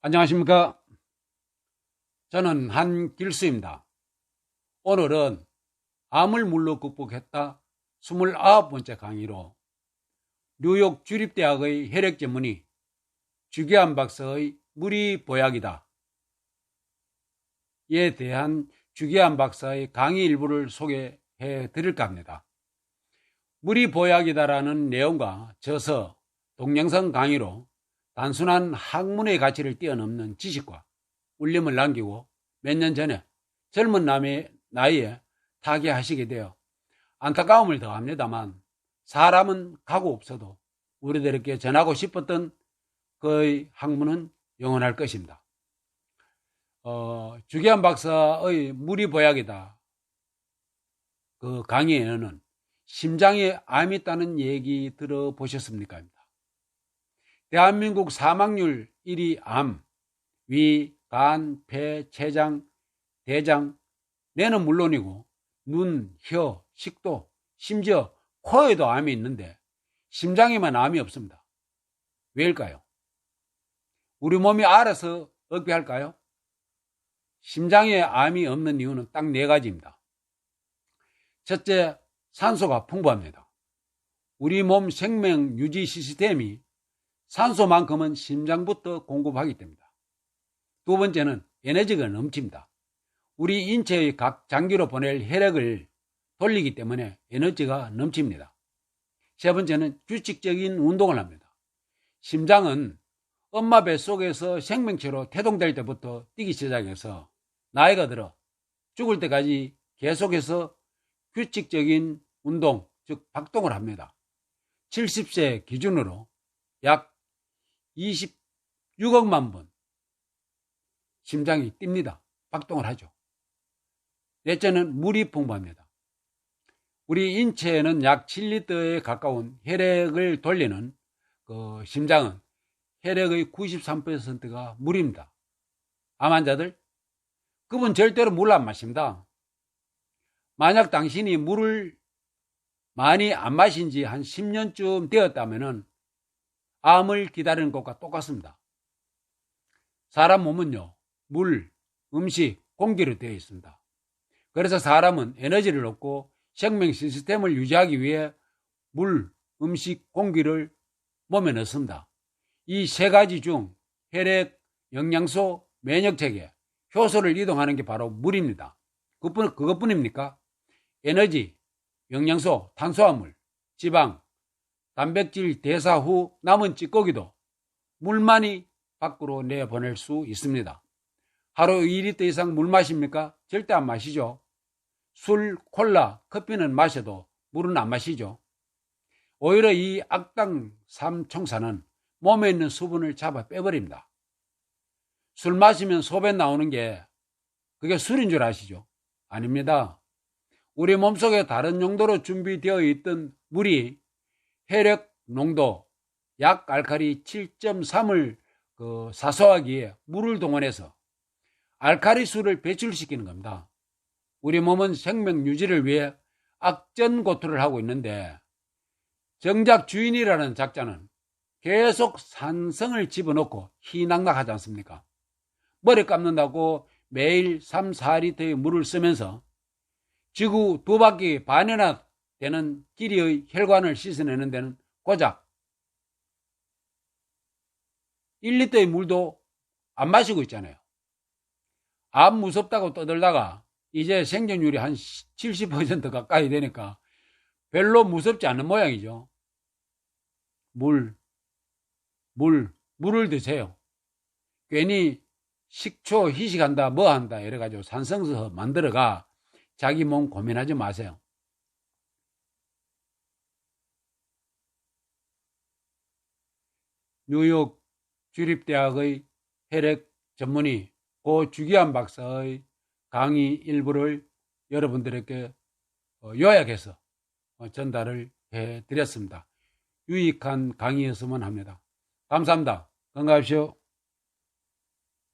안녕하십니까. 저는 한길수입니다. 오늘은 암을 물로 극복했다 29번째 강의로 뉴욕 주립대학의 혈액 전문의 주기환 박사의 물이 보약이다. 에 대한 주기환 박사의 강의 일부를 소개해 드릴까 합니다. 물이 보약이다라는 내용과 저서 동영상 강의로 단순한 학문의 가치를 뛰어넘는 지식과 울림을 남기고 몇 년 전에 젊은 남의 나이에 타계하시게 되어 안타까움을 더합니다만 사람은 가고 없어도 우리들에게 전하고 싶었던 그의 학문은 영원할 것입니다. 어, 주기환 박사의 물이 보약이다. 그 강의에는 심장에 암이 있다는 얘기 들어보셨습니까? 대한민국 사망률 1위 암, 위, 간, 폐, 췌장, 대장, 뇌는 물론이고 눈, 혀, 식도, 심지어 코에도 암이 있는데 심장에만 암이 없습니다. 왜일까요? 우리 몸이 알아서 억비할까요? 심장에 암이 없는 이유는 딱 네 가지입니다. 첫째, 산소가 풍부합니다. 우리 몸 생명 유지 시스템이 산소만큼은 심장부터 공급하기 때문이다. 두 번째는 에너지가 넘칩니다. 우리 인체의 각 장기로 보낼 혈액을 돌리기 때문에 에너지가 넘칩니다. 세 번째는 규칙적인 운동을 합니다. 심장은 엄마 뱃속에서 생명체로 태동될 때부터 뛰기 시작해서 나이가 들어 죽을 때까지 계속해서 규칙적인 운동, 즉 박동을 합니다. 70세 기준으로 약 26억만 번 심장이 뜁니다. 박동을 하죠. 넷째는 물이 풍부합니다. 우리 인체에는 약 7리터에 가까운 혈액을 돌리는 그 심장은 혈액의 93%가 물입니다. 암 환자들, 그분 절대로 물 안 마십니다. 만약 당신이 물을 많이 안 마신 지 한 10년쯤 되었다면 암을 기다리는 것과 똑같습니다. 사람 몸은요, 물, 음식, 공기로 되어 있습니다. 그래서 사람은 에너지를 얻고 생명 시스템을 유지하기 위해 물, 음식, 공기를 몸에 넣습니다. 이 세 가지 중 혈액, 영양소, 면역체계, 효소를 이동하는 게 바로 물입니다. 그뿐, 그것뿐입니까? 에너지, 영양소, 탄수화물, 지방, 단백질 대사 후 남은 찌꺼기도 물만이 밖으로 내보낼 수 있습니다. 하루 2리터 이상 물 마십니까? 절대 안 마시죠. 술, 콜라, 커피는 마셔도 물은 안 마시죠. 오히려 이 악당 삼총사는 몸에 있는 수분을 잡아 빼버립니다. 술 마시면 소변 나오는 게 그게 술인 줄 아시죠? 아닙니다. 우리 몸속에 다른 용도로 준비되어 있던 물이 혈액 농도 약 알칼리 7.3을 그 사소하기에 물을 동원해서 알칼리수를 배출시키는 겁니다. 우리 몸은 생명 유지를 위해 악전 고투를 하고 있는데 정작 주인이라는 작자는 계속 산성을 집어넣고 희낙낙하지 않습니까? 머리 감는다고 매일 3, 4리터의 물을 쓰면서 지구 두 바퀴 반이나 되는 길이의 혈관을 씻어내는 데는 고작 1리터의 물도 안 마시고 있잖아요. 암 무섭다고 떠들다가 이제 생존율이 한 70% 가까이 되니까 별로 무섭지 않은 모양이죠. 물, 물, 물을 드세요. 괜히 식초 희식한다, 뭐 한다, 이래가지고 산성서 만들어가 자기 몸 고민하지 마세요. 뉴욕 주립대학의 혈액 전문의 고 주기환 박사의 강의 일부를 여러분들에게 어, 요약해서 어, 전달을 해 드렸습니다. 유익한 강의였으면 합니다. 감사합니다. 건강하십시오.